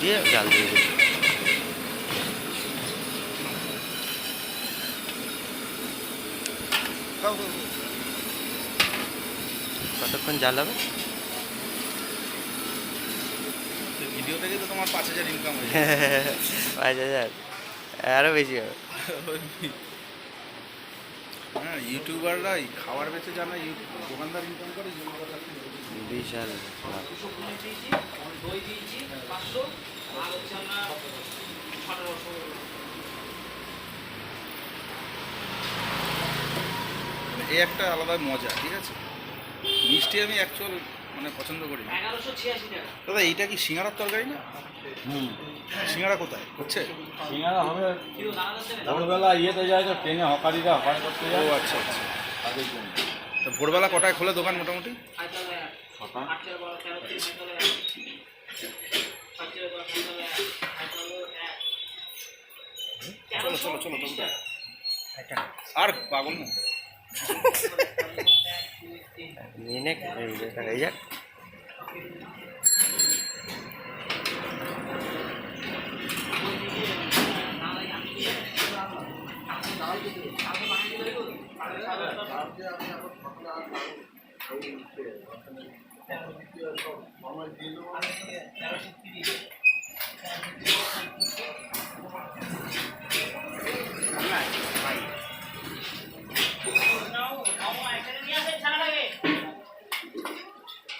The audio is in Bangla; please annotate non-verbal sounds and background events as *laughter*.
দিয়ে জাল দিয়ে দিই কতক্ষণ জাল হবে? ভিডিও থেকে তো তোমার পাঁচ হাজার ইনকাম *laughs* পাঁচ হাজার। আরও বেশি হবে। হ্যাঁ ইউটিউবাররা এই খাবার বেচে জানা ইউ- দোকানদার ইনকাম করে বিশাল। এই একটা আলাদা মজা ঠিক আছে? মিষ্টি আমি অ্যাকচুয়াল মানে পছন্দ করি না দাদা এইটা কি সিঙ্গারার তরকারি না? হুম। সিঙ্গারা কোথায়? হচ্ছে? সিঙ্গারা হবে ভোরবেলা ইয়েতে যায় তো ট্রেনে হকারিরা হকারি করতে ও আচ্ছা আচ্ছা। তাদের জন্য। তো ভোরবেলা কটায় খোলে দোকান মোটামুটি? চলো চলো চলো আর পাগল না? ini nek eh, udah tangga jak